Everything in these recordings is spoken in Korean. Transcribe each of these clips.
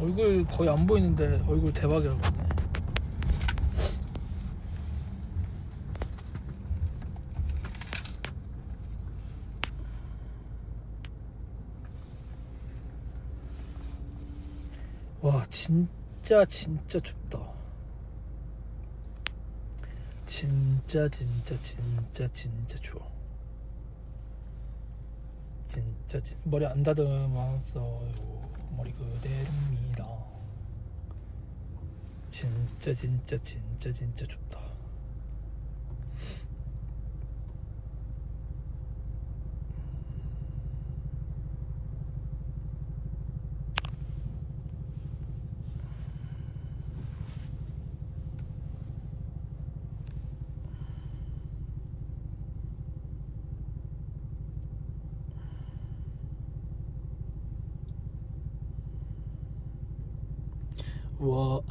얼굴 거의 안 보이는데 얼굴 대박이라고 하네. 와 진짜 진짜 춥다. 진짜 진짜 진짜 진짜 추워. 진짜 진, 머리 안 다듬었어요. 머리 그대로입니다. 진짜 진짜 진짜 진짜 춥다. "我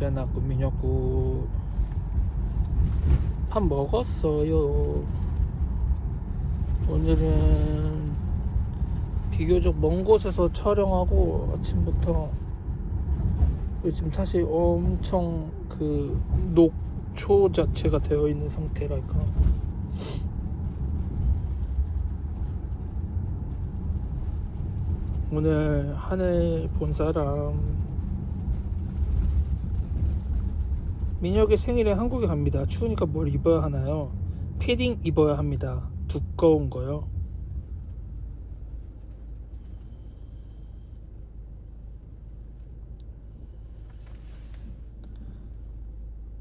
쟤나고 미녀고 밥 먹었어요. 오늘은 비교적 먼 곳에서 촬영하고 아침부터 지금 사실 엄청 그 녹초 자체가 되어 있는 상태랄까. 오늘 하늘 본 사람 민혁의 생일에 한국에 갑니다. 추우니까 뭘 입어야 하나요? 패딩 입어야 합니다. 두꺼운 거요.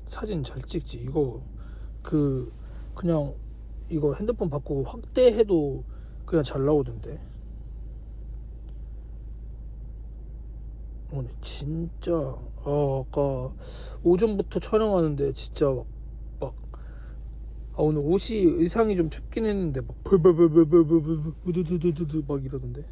사진 잘 찍지. 이거 그 그냥 이거 핸드폰 바꾸고 확대해도 그냥 잘 나오던데. 오늘 진짜 어, 아까 오전부터 촬영하는데 진짜 막, 막 아, 오늘 옷이 의상이 좀 춥긴 했는데 막 벌벌벌벌벌벌 막 이러던데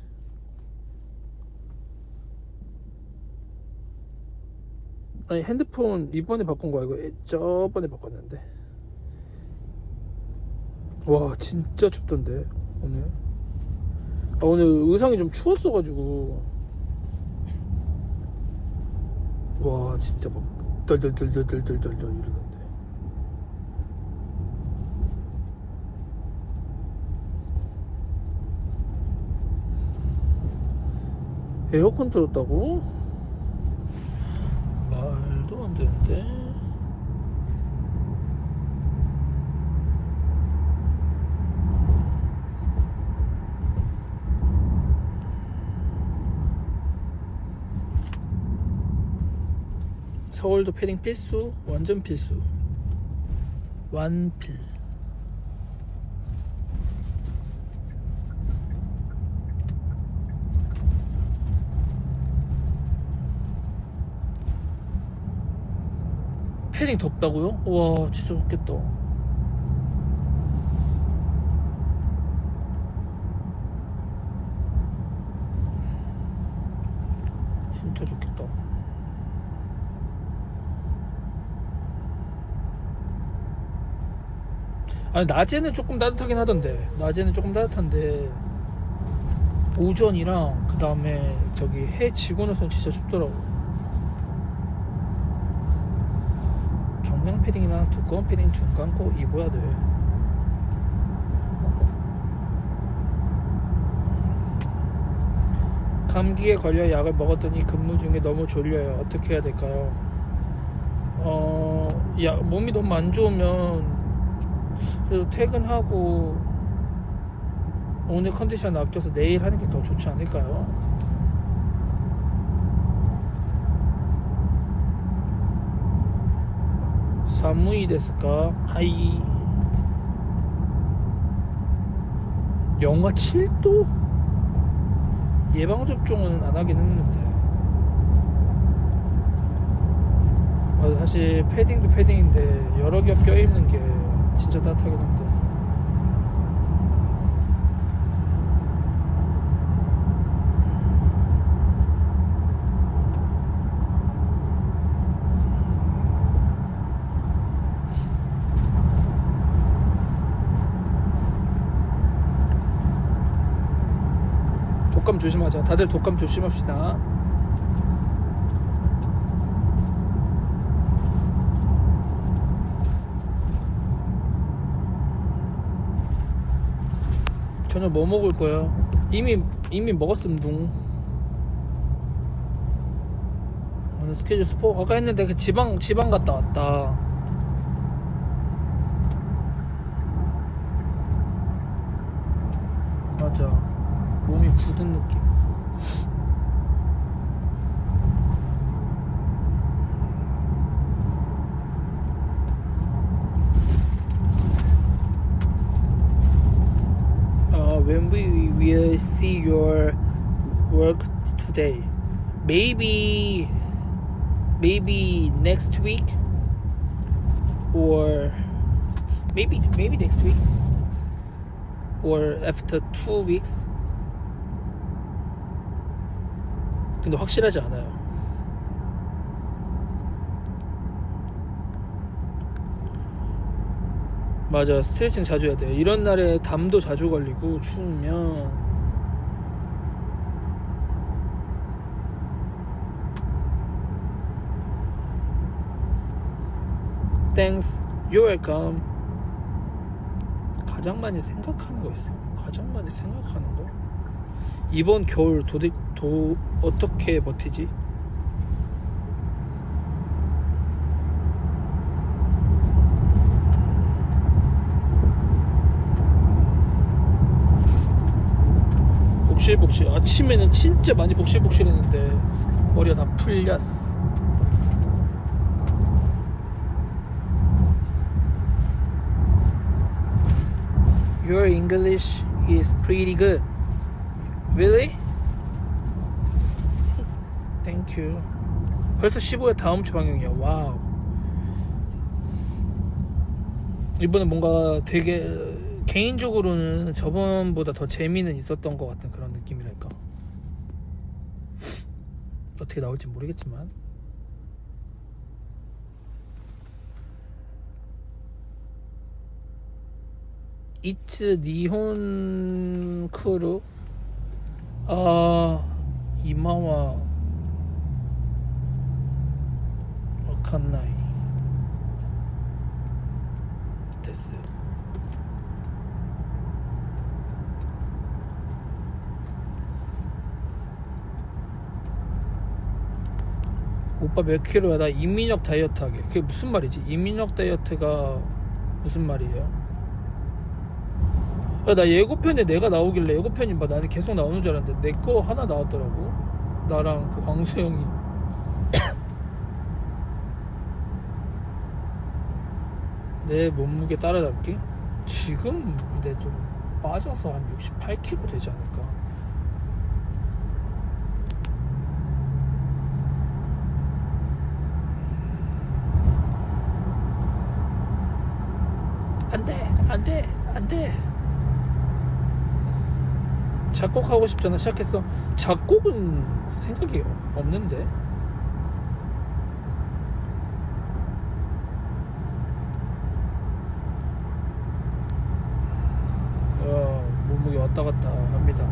아니 핸드폰 이번에 바꾼 거 아니고 저번에 바꿨는데 와 진짜 춥던데 오늘 아 오늘 의상이 좀 추웠어가지고 와 진짜 막 덜덜덜덜덜덜덜 이러던데 에어컨 틀었다고? 말도 안 되는데 서울도 패딩 필수? 완전 필수. 완필. 패딩 덥다고요? 와, 진짜 좋겠다. 진짜 좋겠다. 아니 낮에는 조금 따뜻하긴 하던데. 낮에는 조금 따뜻한데 오전이랑 그 다음에 저기 해 지고 나서는 진짜 춥더라고. 경량 패딩이나 두꺼운 패딩 중간 거 입어야 돼. 감기에 걸려 약을 먹었더니 근무 중에 너무 졸려요. 어떻게 해야 될까요? 어, 야, 몸이 너무 안 좋으면 그래도 퇴근하고 오늘 컨디션 아껴서 내일 하는 게 더 좋지 않을까요? 사무이 데스까? 하이 영하 7도? 예방접종은 안 하긴 했는데 사실 패딩도 패딩인데 여러 겹 껴입는 게 진짜 따뜻하긴 한데 독감 조심하자. 다들 독감 조심합시다. 저녁 뭐 먹을 거야? 이미 이미 먹었음 둥. 오늘 스케줄 스포 아까 했는데 그 지방 지방 갔다 왔다. 맞아. 몸이 굳은 느낌. will see your work today? Maybe, maybe next week, or maybe maybe next week, or after two weeks. 근데 확실하지 않아요. 맞아, 스트레칭 자주 해야 돼요. 이런 날에 담도 자주 걸리고 추우면 Thanks, you're welcome. 가장 많이 생각하는 거 있어. 가장 많이 생각하는 거. 이번 겨울 도대 도 어떻게 버티지? 복실복실 아침에는 진짜 많이 복실복실했는데 머리가 다 풀렸어. Your English is pretty good. Really? Thank you. 벌써 15회 다음 주 방영이야. 와우. 이번에 뭔가 되게 개인적으로는 저번보다 더 재미는 있었던 것 같은 그런 느낌이랄까. 어떻게 나올지 모르겠지만. 이츠 니혼 크루 아 이마와 와칸나이 데스 오빠 몇 킬로야? 나 이민혁 다이어트 하게 그게 무슨 말이지? 이민혁 다이어트가 무슨 말이에요? 야, 나 예고편에 내가 나오길래 예고편이 막 나는 계속 나오는 줄 알았는데 내 거 하나 나왔더라고 나랑 그 광수 형이 내 몸무게 따라잡기? 지금 근데 좀 빠져서 한 68kg 되지 않을까 안돼 안돼 안돼. 작곡하고 싶잖아. 시작했어. 작곡은 생각이 없는데 어, 몸무게 왔다 갔다 합니다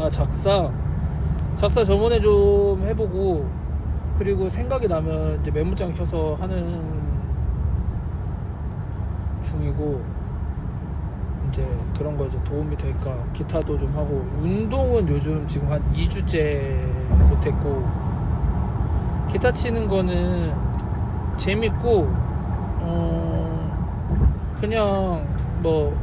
아 작사. 작사 저번에 좀 해보고 그리고 생각이 나면 이제 메모장 켜서 하는 중이고 이제 그런 거 이제 도움이 될까. 기타도 좀 하고. 운동은 요즘 지금 한 2주째 못했고 기타 치는 거는 재밌고 어 그냥 뭐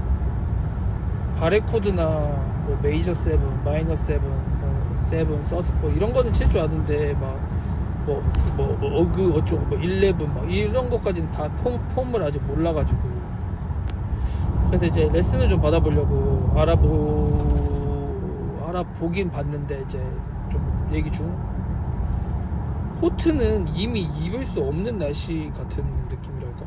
바레코드나 뭐 메이저 세븐, 마이너 세븐, 뭐 세븐, 서스포 이런 거는 칠 줄 아는데 막뭐 뭐 어그 어쩌고 뭐 일레븐 막 이런 것까지는 다 폼, 폼을 아직 몰라가지고. 그래서 이제 레슨을 좀 받아보려고 알아보 알아보긴 봤는데 이제 좀 얘기 중. 코트는 이미 입을 수 없는 날씨 같은 느낌이랄까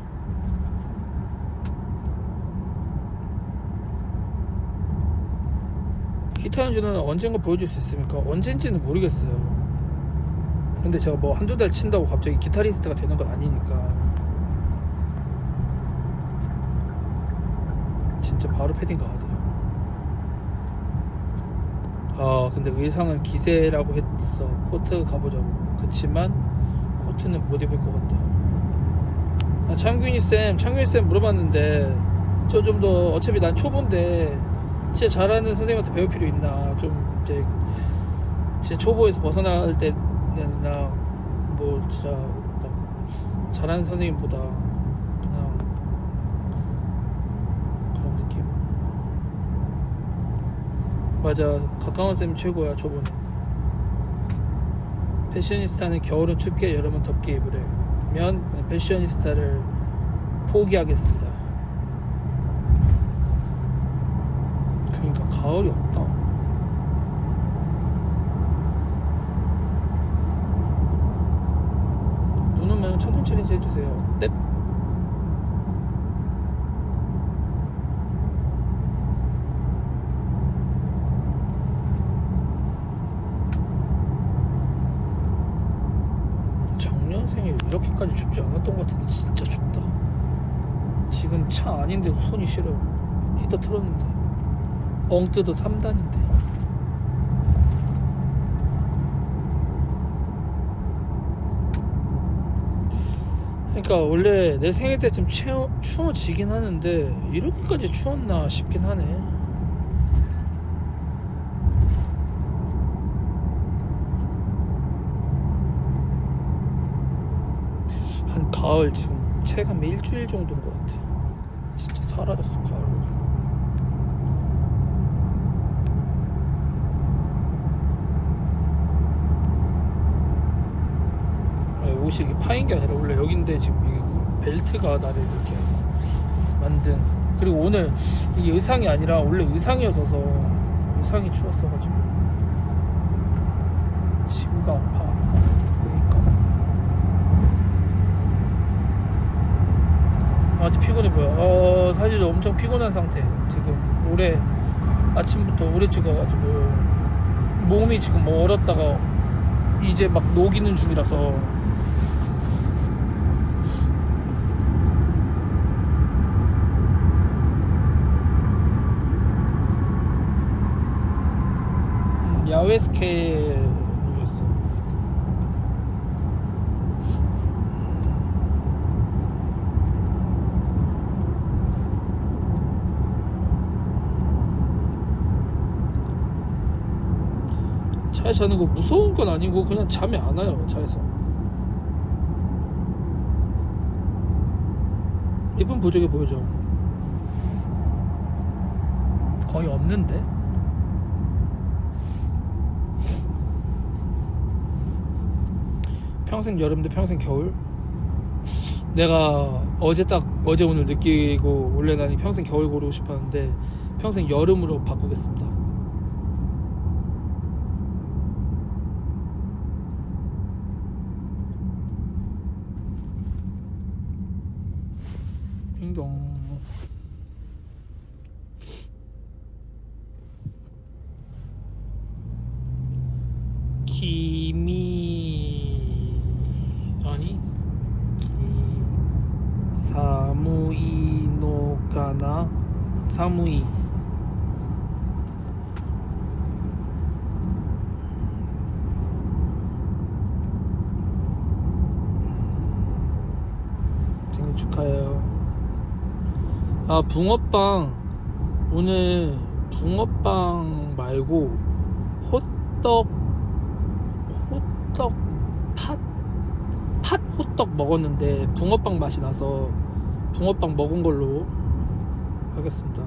기타 연주는 언젠가 보여줄 수 있으니까? 언젠지는 모르겠어요. 근데 제가 뭐 한두 달 친다고 갑자기 기타리스트가 되는 건 아니니까. 진짜 바로 패딩 가야 돼요. 아 근데 의상은 기세라고 했어 코트 가보자고. 그치만 코트는 못 입을 것 같다. 아, 창균이 쌤 창균이 쌤 물어봤는데 저 좀 더 어차피 난 초보인데 진짜 잘하는 선생님한테 배울 필요 있나? 좀 이제 진짜 초보에서 벗어날 때나 뭐 진짜 막 잘하는 선생님보다 그냥 그런 느낌. 맞아. 가까운 쌤 최고야 초보는. 패셔니스타는 겨울은 춥게 여름은 덥게 입으래 면 패셔니스타를 포기하겠습니다 그러니까 가을이 없다. 눈 오면 천둥 챌린지 해주세요. 넵. 작년 생일 이렇게까지 춥지 않았던 것 같은데 진짜 춥다. 지금 차 아닌데도 손이 시려. 히터 틀었는데 엉뜨도 3단인데. 그러니까 원래 내 생일 때쯤 추워, 추워지긴 하는데 이렇게까지 추웠나 싶긴 하네. 한 가을 지금 체감 일주일 정도인 것 같아. 진짜 사라졌어 가을 이게 파인 게 아니라 원래 여긴데 지금 이게 벨트가 나를 이렇게 만든. 그리고 오늘 이게 의상이 아니라 원래 의상이었어서 의상이 추웠어가지고 지구가 아파. 그러니까. 아직 피곤해 보여. 어 사실 엄청 피곤한 상태. 지금 올해 아침부터 오래 찍어가지고 몸이 지금 뭐 얼었다가 이제 막 녹이는 중이라서 음, 야외 스케일이었어. 차에서 자는 거 무서운 건 아니고 그냥 잠이 안 와요 차에서. 이쁜 보조개 보여줘. 거의 없는데 평생 여름 대 평생 겨울? 내가 어제 딱 어제 오늘 느끼고 원래 나는 평생 겨울 고르고 싶었는데 평생 여름으로 바꾸겠습니다. 띵동. 기미 사무이 생일 축하해요 아 붕어빵 오늘 붕어빵 말고 호떡 호떡 팥? 팥 호떡 먹었는데 붕어빵 맛이 나서 붕어빵 먹은 걸로 하겠습니다.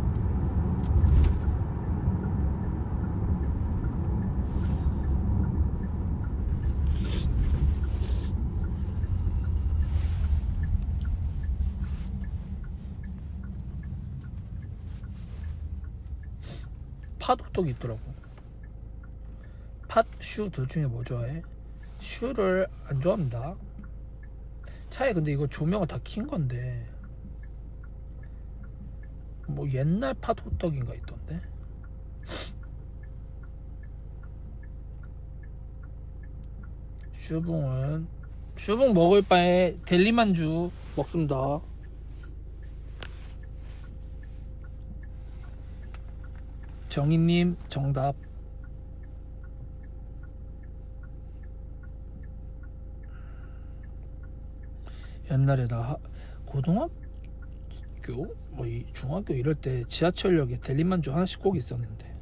팥호떡이 있더라고. 팥, 슈 둘 중에 뭐 좋아해? 슈를 안 좋아합니다. 차에 근데 이거 조명을 다 킨 건데 뭐 옛날 팥 호떡인가 있던데? 슈붕은 슈붕 먹을 바에 델리만주 먹습니다. 정희님 정답. 옛날에 나 하- 고등학교 뭐 이 중학교 이럴 때 지하철역에 델리만주 하나씩 꼭 있었는데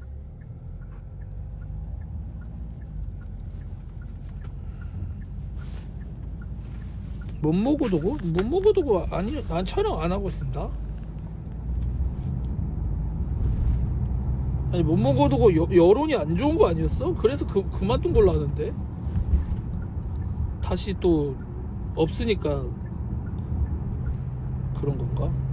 못 먹어도 고 못 먹어도 고 아니 난 촬영 안 하고 있습니다. 아니 못 먹어도 고 여, 여론이 안 좋은 거 아니었어? 그래서 그 그만둔 걸로 아는데 다시 또 없으니까 그런 건가?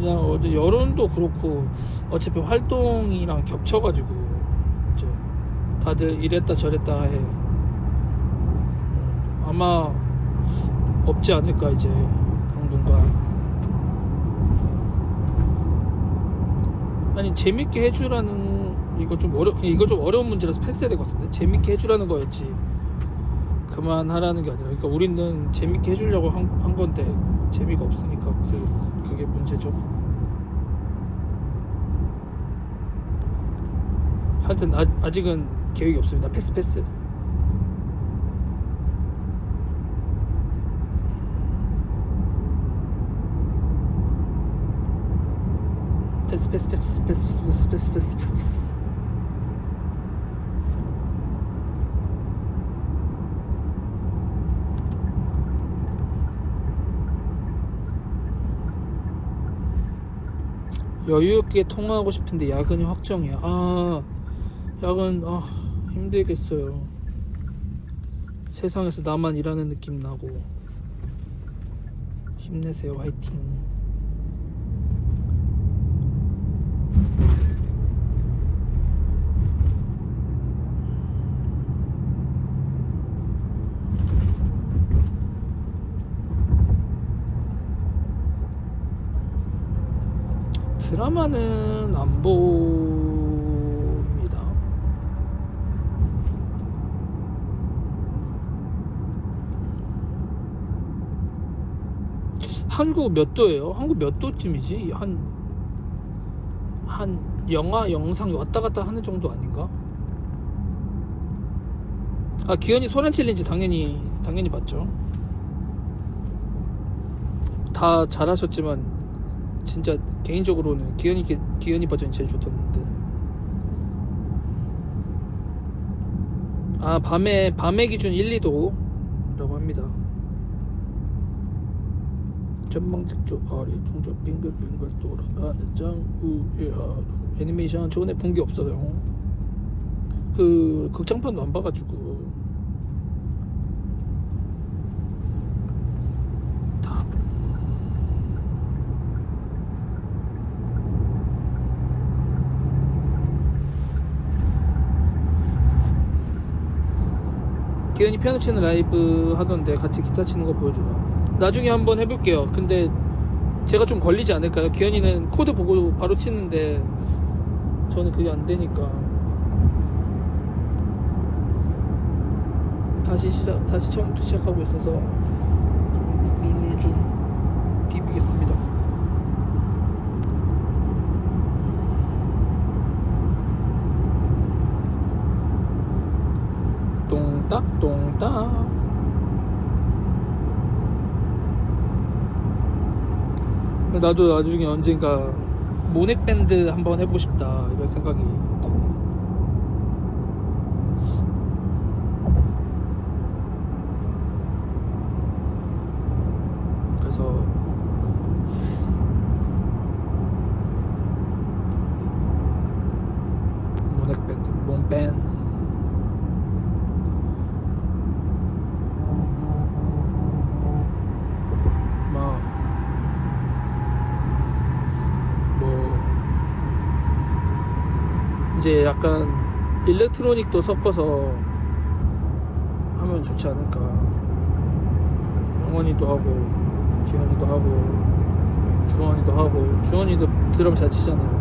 그냥 어제 여론도 그렇고 어차피 활동이랑 겹쳐가지고 이제 다들 이랬다 저랬다 해. 음, 아마 없지 않을까 이제 당분간. 아니 재밌게 해주라는 이거 좀 어려 이거 좀 어려운 문제라서 패스해야 될 것 같은데 재밌게 해주라는 거였지. 그만하라는 게 아니라 그러니까 우리는 재밌게 해주려고 한, 한 건데 재미가 없으니까 그, 그게 문제죠. 하여튼 아, 아직은 계획이 없습니다. 패스 패스. 패스 패스 패스 패스 패스 패스 패스 패스 패스 여유 있게 통화하고 싶은데 야근이 확정이야. 아, 야근 아 힘들겠어요. 세상에서 나만 일하는 느낌 나고 힘내세요, 화이팅. 드라마는 안 봅니다. 한국 몇 도예요? 한국 몇 도쯤이지? 한, 한 영화, 영상 왔다 갔다 하는 정도 아닌가? 아, 기현이 소란 챌린지 당연히, 당연히 봤죠. 다 잘하셨지만, 진짜 개인적으로는 기현이 게- 기현이 버전이 제일 좋던데. 아 밤에 밤의 기준 1, 2도라고 합니다. 전망직조 아래 동조 빙글빙글 돌아가는 장우의 애니메이션 최근에 본 게 없어요. 그 극장판도 안 봐가지고 다 기현이 피아노 치는 라이브 하던데 같이 기타 치는 거 보여주라. 나중에 한번 해볼게요. 근데 제가 좀 걸리지 않을까요? 기현이는 코드 보고 바로 치는데 저는 그게 안 되니까. 다시 시작, 다시 처음부터 시작하고 있어서 좀 눈을 좀 비비겠습니다. 똥딱 똥딱 나도 나중에 언젠가 모넥 밴드 한번 해보고 싶다 이런 생각이 드네. 밴 막, 뭐, 이제 약간 일렉트로닉도 섞어서 하면 좋지 않을까. 영원이도 하고, 기현이도 하고, 주원이도 하고, 주원이도 드럼 잘 치잖아요.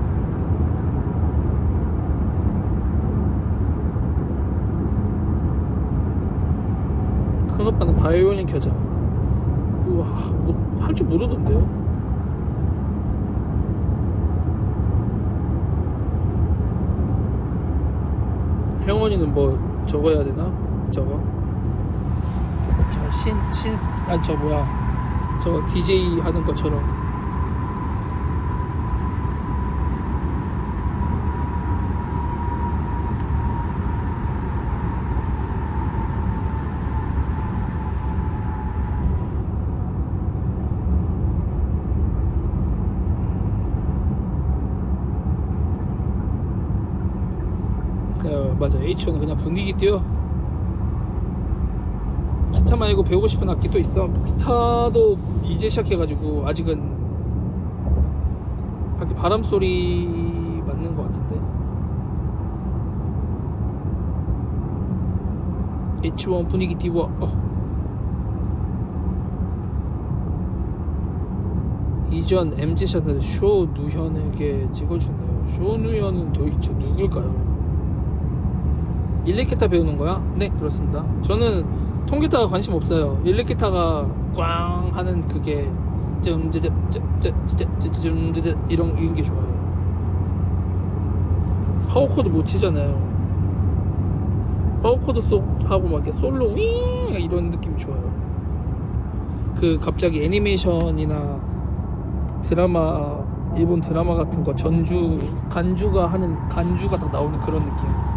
큰 오빠는 바이올린 켜자. 우와, 뭐, 할 줄 모르던데요? 형원이는 뭐 해야 되나? 저거? 저 신, 신, 아니 저 뭐야. 저 DJ 하는 것처럼. 어, 맞아 H1은 그냥 분위기 띄워 기타 말고 배우고 싶은 악기 또 있어. 기타도 이제 시작해가지고 아직은 밖에 바람 소리 맞는 것 같은데. H1 분위기 띄워. 어. 이전 MZ샷은 쇼 누현에게 찍어주네요. 쇼 누현은 도대체 누굴까요? 일렉기타 배우는 거야? 네 그렇습니다 저는 통기타가 관심 없어요 일렉기타가 꽝 하는 그게 쫌쫌쫌쫌쫌쫌 이런 게 좋아요 파워코드 못 치잖아요 파워코드 속 하고 막 이렇게 솔로 윙 이런 느낌이 좋아요 그 갑자기 애니메이션이나 드라마 일본 드라마 같은 거 전주 간주가 하는 간주가 딱 나오는 그런 느낌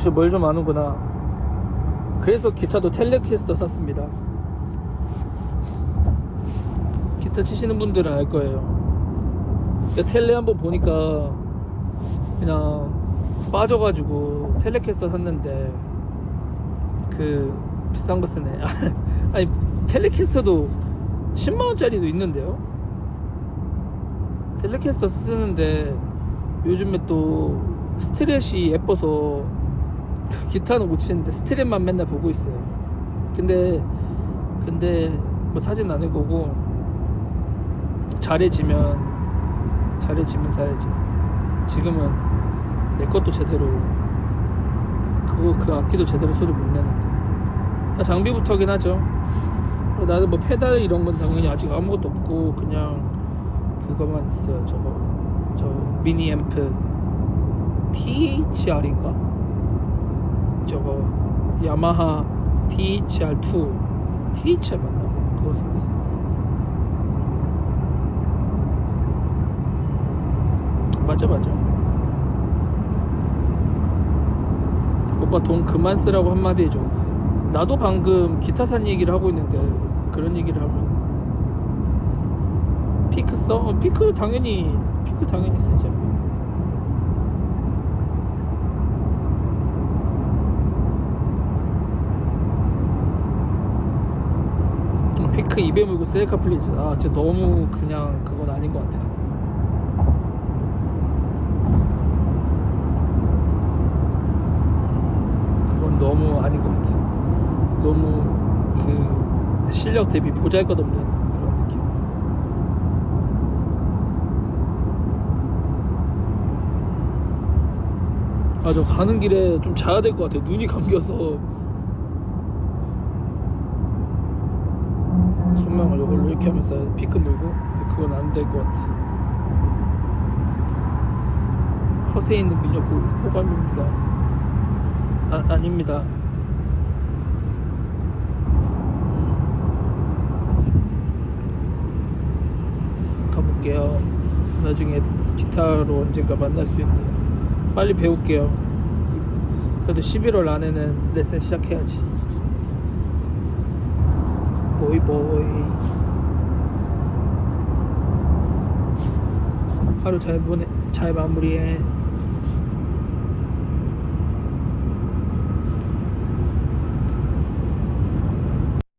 역시 뭘 좀 아는구나. 그래서 기타도 텔레캐스터 샀습니다. 기타 치시는 분들은 알 거예요. 그 텔레 한번 보니까 그냥 빠져가지고 텔레캐스터 샀는데 그 비싼 거 쓰네. 아니 텔레캐스터도 10만 원짜리도 있는데요. 텔레캐스터 쓰는데 요즘에 또 스트렛이 예뻐서 기타는 못 치는데 스트랩만 맨날 보고 있어요. 근데 근데 뭐 사진 않을 거고 잘해지면 잘해지면 사야지. 지금은 내 것도 제대로 그거 그 악기도 제대로 소리 못 내는데 다 장비부터긴 하죠. 나는 뭐 페달 이런 건 당연히 아직 아무것도 없고 그냥 그것만 있어요. 저거 저 미니 앰프 THR인가? 저거 야마하 THR2 THR 맞나? 그거 있어. 맞아 맞아. 오빠 돈 그만 쓰라고 한마디 해줘. 나도 방금 기타 산 얘기를 하고 있는데 그런 얘기를 하면 피크 써? 어, 피크 당연히 피크 당연히 쓰죠. 피크 입에 물고 셀카 플리즈 아 진짜 너무 그냥 그건 아닌 것 같아 그건 너무 아닌 것 같아 너무 그 실력 대비 보잘것없는 그런 느낌. 아 저 가는 길에 좀 자야 될 것 같아 눈이 감겨서 손망을 이걸로 이렇게 하면서 피크 물고 그건 안 될 것 같아. 허세에 있는 미녀고 호감입니다. 아, 아닙니다. 음. 가볼게요. 나중에 기타로 언젠가 만날 수 있는. 빨리 배울게요. 그래도 11월 안에는 레슨 시작해야지. 보이 보이. 하루 잘 보내 잘 마무리해.